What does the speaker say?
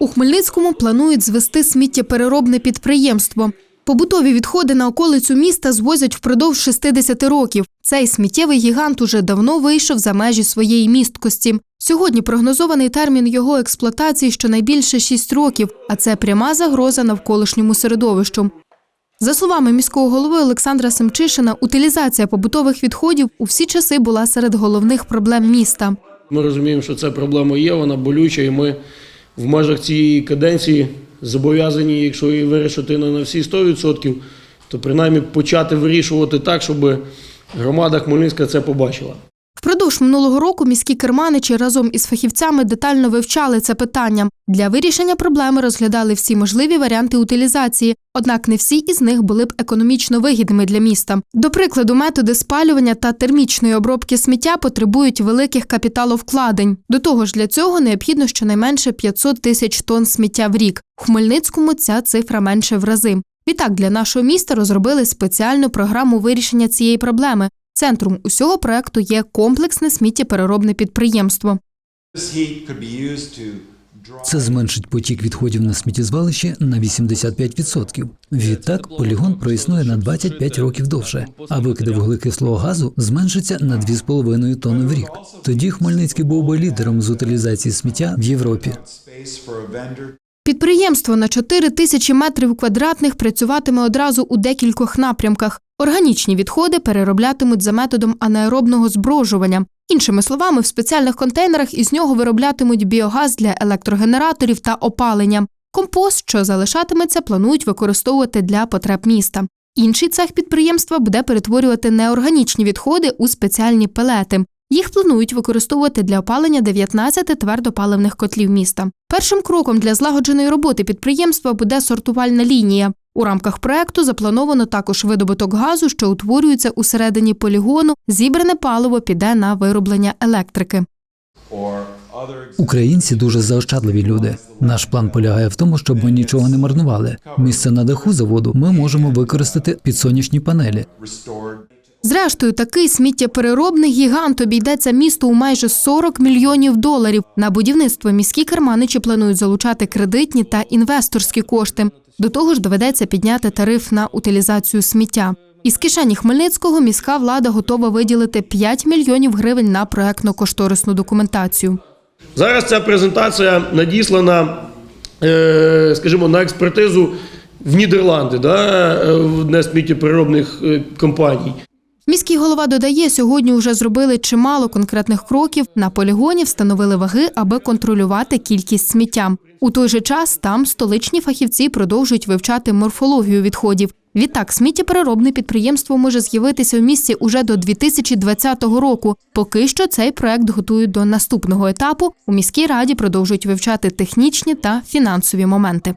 У Хмельницькому планують звести сміттєпереробне підприємство. Побутові відходи на околицю міста звозять впродовж 60 років. Цей сміттєвий гігант уже давно вийшов за межі своєї місткості. Сьогодні прогнозований термін його експлуатації щонайбільше 6 років, а це пряма загроза навколишньому середовищу. За словами міського голови Олександра Семчишина, утилізація побутових відходів у всі часи була серед головних проблем міста. Ми розуміємо, що ця проблема є, вона болюча, і ми в межах цієї каденції зобов'язані, якщо її вирішити не на всі 100%, то принаймні почати вирішувати так, щоб громада Хмельницька це побачила. Впродовж минулого року міські керманичі разом із фахівцями детально вивчали це питання. Для вирішення проблеми розглядали всі можливі варіанти утилізації, однак не всі із них були б економічно вигідними для міста. До прикладу, методи спалювання та термічної обробки сміття потребують великих капіталовкладень. До того ж, для цього необхідно щонайменше 500 тисяч тонн сміття в рік. В Хмельницькому ця цифра менше в рази. Відтак для нашого міста розробили спеціальну програму вирішення цієї проблеми. Центром усього проекту є комплексне сміттєпереробне підприємство. Це зменшить потік відходів на сміттєзвалище на 85%. Відтак полігон проіснує на 25 років довше, а викиди вуглекислого газу зменшаться на 2,5 тонни в рік. Тоді Хмельницький був би лідером з утилізації сміття в Європі. Підприємство на 4 тисячі метрів квадратних працюватиме одразу у декількох напрямках. Органічні відходи перероблятимуть за методом анаеробного зброжування. Іншими словами, в спеціальних контейнерах із нього вироблятимуть біогаз для електрогенераторів та опалення. Компост, що залишатиметься, планують використовувати для потреб міста. Інший цех підприємства буде перетворювати неорганічні відходи у спеціальні пелети. Їх планують використовувати для опалення 19 твердопаливних котлів міста. Першим кроком для злагодженої роботи підприємства буде сортувальна лінія. У рамках проекту заплановано також видобуток газу, що утворюється у середині полігону. Зібране паливо піде на вироблення електрики. Українці дуже заощадливі люди. Наш план полягає в тому, щоб ми нічого не марнували. Місце на даху заводу ми можемо використати під сонячні панелі. Зрештою, такий сміттєпереробний гігант обійдеться місту у майже 40 мільйонів доларів. На будівництво міські керманичі планують залучати кредитні та інвесторські кошти. До того ж, доведеться підняти тариф на утилізацію сміття. Із кишені Хмельницького міська влада готова виділити 5 мільйонів гривень на проектно-кошторисну документацію. Зараз ця презентація надіслана, е, скажімо, на експертизу в Нідерланди, да, е, з сміттєпереробних е, компаній. Міський голова додає, сьогодні вже зробили чимало конкретних кроків. На полігоні встановили ваги, аби контролювати кількість сміття. У той же час там столичні фахівці продовжують вивчати морфологію відходів. Відтак, сміттєпереробне підприємство може з'явитися в місті уже до 2020 року. Поки що цей проект готують до наступного етапу. У міській раді продовжують вивчати технічні та фінансові моменти.